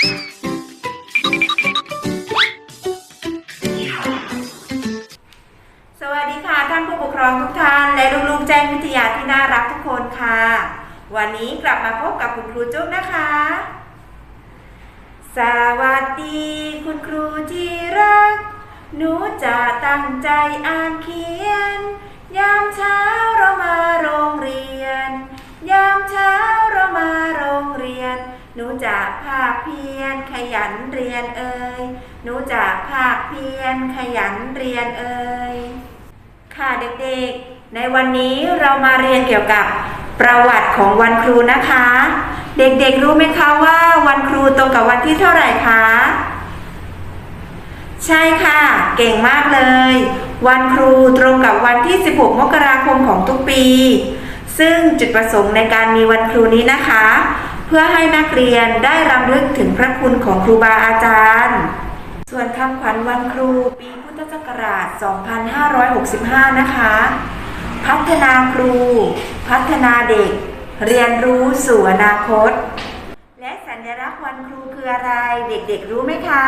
สวัสดีค่ะท่านผู้ปกครองทุกท่าน และลูกๆแจ้งวิทยาที่น่ารักทุกคนค่ะ วันนี้กลับมาพบกับคุณครูจุ๊บนะคะ สวัสดี คุณครูที่รัก หนูจะตั้งใจอ่านเขียน ยามเช้าเรามาโรงเรียน จะภาคเพียรขยันเรียนเอ่ยหนูจะภาคเพียรขยันเรียนเอ่ยค่ะเด็กๆ ในวันนี้เรามาเรียนเกี่ยวกับประวัติของวันครูนะคะ เด็กๆรู้ไหมคะว่าวันครูตรงกับวันที่เท่าไหร่คะใช่ค่ะ เก่งมากเลย วันครูตรงกับวันที่ 16 มกราคมของทุกปี ซึ่งจุดประสงค์ในการมีวันครูนี้นะคะ เพื่อให้นักเรียนได้รำลึกถึงพระคุณของครูบาอาจารย์ ส่วนคำขวัญวันครูปีพุทธศักราช 2565 นะคะ พัฒนาครู พัฒนาเด็ก เรียนรู้สู่อนาคต และสัญลักษณ์วันครูคืออะไร เด็กๆรู้ไหมคะ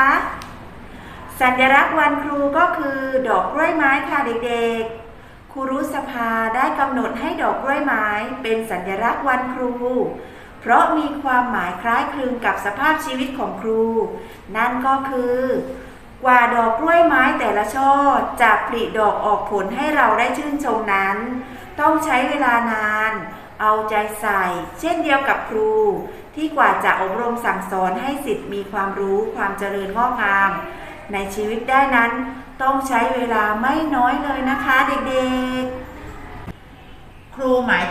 สัญลักษณ์วันครูก็คือดอกกล้วยไม้ค่ะเด็กๆครูรุสภาได้กำหนดให้ดอกกล้วยไม้เป็นสัญลักษณ์วันครู เพราะมีความหมายคล้ายคลึงกับสภาพชีวิตของครู นั่นก็คือ กว่าดอกกล้วยไม้แต่ละช่อจะผลิดอกออกผลให้เราได้ชื่นชมนั้น ต้องใช้เวลานาน เอาใจใส่ เช่นเดียวกับครู ที่กว่าจะอบรมสั่งสอนให้สิทธิ์มีความรู้ความเจริญงอกงาม ในชีวิตได้นั้น ต้องใช้เวลาไม่น้อยเลยนะคะเด็กๆ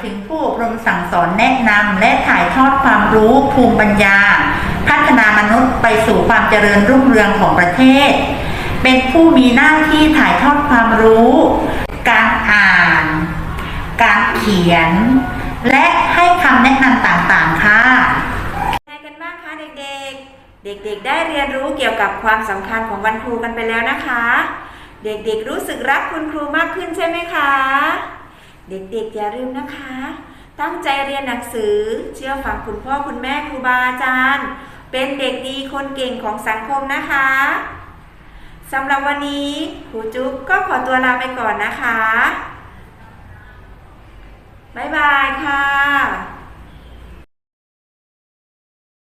ถึงผู้อบรมสั่งสอนแนะนำและถ่ายทอดความรู้ภูมิปัญญา พัฒนามนุษย์ไปสู่ความเจริญรุ่งเรืองของประเทศ เป็นผู้มีหน้าที่ถ่ายทอดความรู้ การอ่าน การเขียน และให้คำแนะนำต่างๆค่ะไงกันบ้างคะเด็กๆ เด็กๆ ได้เรียนรู้เกี่ยวกับความสำคัญของวันครูกันไปแล้วนะคะ เด็กๆ รู้สึกรักคุณครูมากขึ้นใช่ไหมคะ เด็กๆอย่าลืมนะคะ ตั้งใจเรียนหนังสือ เชื่อฟังคุณพ่อคุณแม่ครูบาอาจารย์ เป็นเด็กดีคนเก่งของสังคมนะคะสำหรับวันนี้ครูจุ๊บก็ขอตัวลาไปก่อนนะคะ บ๊ายบายค่ะ